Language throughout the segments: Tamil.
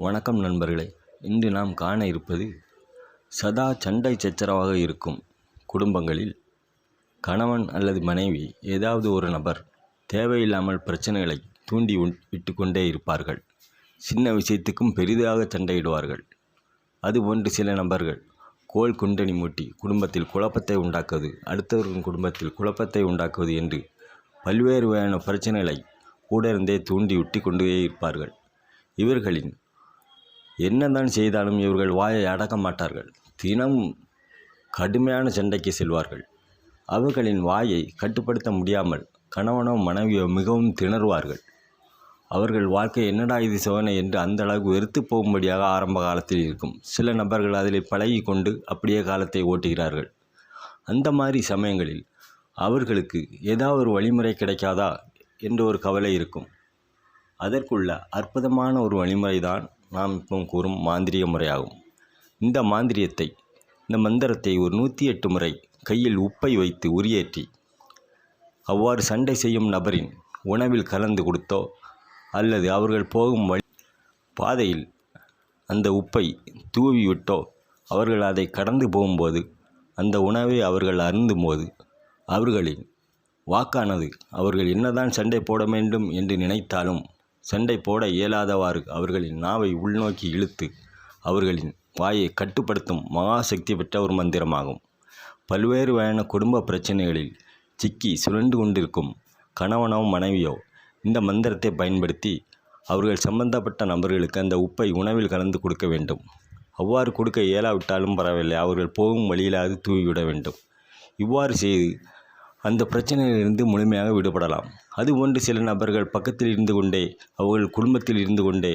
வணக்கம் நண்பர்களே. இன்று நாம் காண இருப்பது சதா சண்டை சச்சரவாக இருக்கும் குடும்பங்களில் கணவன் அல்லது மனைவி ஏதாவது ஒரு நபர் தேவையில்லாமல் பிரச்சனைகளை தூண்டி உண்- விட்டு கொண்டே இருப்பார்கள். சின்ன விஷயத்துக்கும் பெரிதாக சண்டையிடுவார்கள். அதுபோன்று சில நபர்கள் கோல் குண்டனி மூட்டி குடும்பத்தில் குழப்பத்தை உண்டாக்குவது அடுத்தவர்களின் குடும்பத்தில் குழப்பத்தை உண்டாக்குவது என்று பல்வேறு வகையான பிரச்சனைகளை கூட இருந்தே தூண்டி விட்டு கொண்டே இருப்பார்கள். இவர்களின் என்னதான் செய்தாலும் இவர்கள் வாயை அடக்க மாட்டார்கள். தினம் கடுமையான சண்டைக்கு செல்வார்கள். அவர்களின் வாயை கட்டுப்படுத்த முடியாமல் கணவனோ மனைவியோ மிகவும் திணறுவார்கள். அவர்கள் வாழ்க்கை என்னடா இது சிவனை என்று அந்த அளவுக்கு வெறுத்து போகும்படியாக ஆரம்ப காலத்தில் இருக்கும். சில நபர்கள் அதில் பழகி கொண்டு அப்படியே காலத்தை ஓட்டுகிறார்கள். அந்த மாதிரி சமயங்களில் அவர்களுக்கு ஏதாவது ஒரு வழிமுறை கிடைக்காதா என்ற ஒரு கவலை இருக்கும். அதற்குள்ள அற்புதமான ஒரு வழிமுறை தான் நாம் இப்போ கூறும் மாந்திரிக முறையாகும். இந்த மாந்திரியத்தை இந்த மந்திரத்தை ஒரு நூற்றி எட்டு முறை கையில் உப்பை வைத்து உரியேற்றி அவ்வாறு சண்டை செய்யும் நபரின் உணவில் கலந்து கொடுத்தோ அல்லது அவர்கள் போகும் வழி பாதையில் அந்த உப்பை தூவி விட்டோ அவர்கள் அதை கடந்து போகும்போது அந்த உணவை அவர்கள் அருந்தும்போது அவர்களின் வாக்கானது அவர்கள் என்னதான் சண்டை போட வேண்டும் என்று நினைத்தாலும் சண்டை போட இயலாதவாறு அவர்களின் நாவை உள்நோக்கி இழுத்து அவர்களின் வாயை கட்டுப்படுத்தும் மகாசக்தி பெற்ற ஒரு மந்திரமாகும். பல்வேறு வகையான குடும்ப பிரச்சனைகளில் சிக்கி சுழண்டு கொண்டிருக்கும் கணவனோ மனைவியோ இந்த மந்திரத்தை பயன்படுத்தி அவர்கள் சம்பந்தப்பட்ட நபர்களுக்கு அந்த உப்பை உணவில் கலந்து கொடுக்க வேண்டும். அவ்வாறு கொடுக்க இயலாவிட்டாலும் பரவாயில்லை அவர்கள் போகும் வழியிலாவது தூவிவிட வேண்டும். இவ்வாறு செய்து அந்த பிரச்சனையிலிருந்து முழுமையாக விடுபடலாம். அதுபோன்று சில நபர்கள் பக்கத்தில் இருந்து கொண்டே அவர்கள் குடும்பத்தில் இருந்து கொண்டே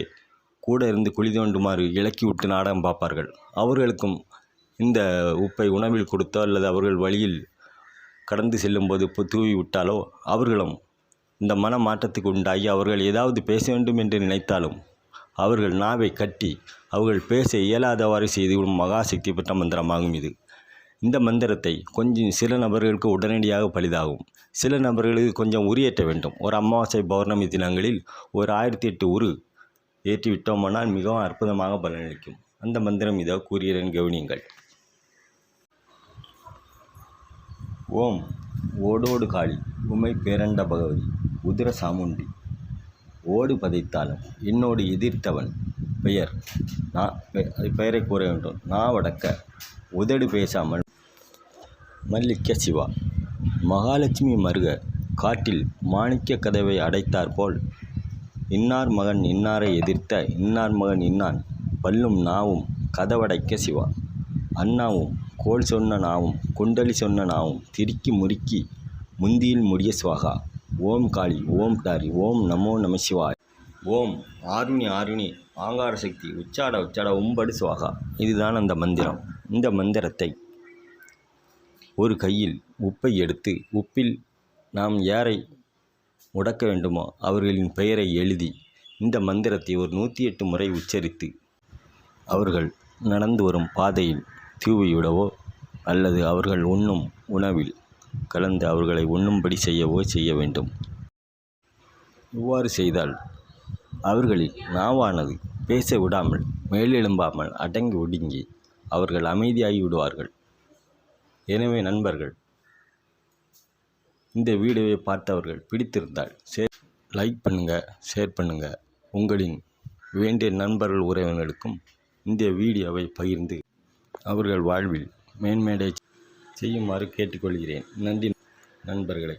கூட இருந்து குழி தோண்டுமாறு இலக்கி விட்டு நாடகம் பார்ப்பார்கள். அவர்களுக்கும் இந்த உப்பை உணவில் கொடுத்தோ அல்லது அவர்கள் வழியில் கடந்து செல்லும்போது தூவி விட்டாலோ அவர்களும் இந்த மன மாற்றத்துக்கு உண்டாகி அவர்கள் ஏதாவது பேச வேண்டும் என்று நினைத்தாலும் அவர்கள் நாவை கட்டி அவர்கள் பேச இயலாதவாறு செய்துவிடும் மகாசக்தி பெற்ற மந்திரமாகும் இது. இந்த மந்திரத்தை கொஞ்சம் சில நபர்களுக்கு உடனடியாக பலிதாகும். சில நபர்களுக்கு கொஞ்சம் உரியேற்ற வேண்டும். ஒரு அமாவாசை பௌர்ணமி தினங்களில் ஒரு ஆயிரத்தி எட்டு உரு ஏற்றி விட்டோமானால் மிகவும் அற்புதமாக பலனளிக்கும். அந்த மந்திரம் இதோ கூறுகிறேன் கவனியுங்கள். ஓம் ஓடோடு காளி உமை பேரண்ட பகவதி உதிர சாமுண்டி. ஓடு பதைத்தாலும் என்னோடு எதிர்த்தவன் பெயர். நான் பெயரை கூற வேண்டும். நான் வடக்க உதடு பேசாமல் மல்லிக்க சிவா மகாலட்சுமி மருக காட்டில் மாணிக்க கதவை அடைத்தாற்போல் இன்னார் மகன் இன்னாரை எதிர்த்த இன்னார் மகன் இன்னான் பல்லும் நாவும் கதவடைக்க சிவா. அண்ணாவும் கோல் சொன்ன நாவும் குண்டலி சொன்ன நாவும் திருக்கி முறுக்கி முந்தியில் முடிய சுவாகா. ஓம் காளி ஓம் டாரி ஓம் நமோ நம சிவாய். ஓம் ஆருணி ஆருணி ஆங்கார சக்தி உச்சாட உச்சாட உம்படு சுவாகா. இதுதான் அந்த மந்திரம். இந்த மந்திரத்தை ஒரு கையில் உப்பை எடுத்து உப்பில் நாம் யாரை முடக்க வேண்டுமோ அவர்களின் பெயரை எழுதி இந்த மந்திரத்தை ஒரு நூற்றி எட்டு முறை உச்சரித்து அவர்கள் நடந்து வரும் பாதையில் தீவையிடவோ அல்லது அவர்கள் உண்ணும் உணவில் கலந்து அவர்களை உண்ணும்படி செய்யவோ செய்ய வேண்டும். இவ்வாறு செய்தால் அவர்களில் நாவானது பேச விடாமல் மேலெழும்பாமல் அடங்கி ஒடுங்கி அவர்கள் அமைதியாகி விடுவார்கள் எனவே நண்பர்கள் இந்த வீடியோவை பார்த்தவர்கள் பிடித்திருந்தால் ஷேர் லைக் பண்ணுங்கள் ஷேர் பண்ணுங்கள் உங்களின் வேண்டிய நண்பர்கள் உறவினர்களுக்கும் இந்த வீடியோவை பகிர்ந்து அவர்கள் வாழ்வில் மேன்மேடை செய்யுமாறு கேட்டுக்கொள்கிறேன். நன்றி நண்பர்களே.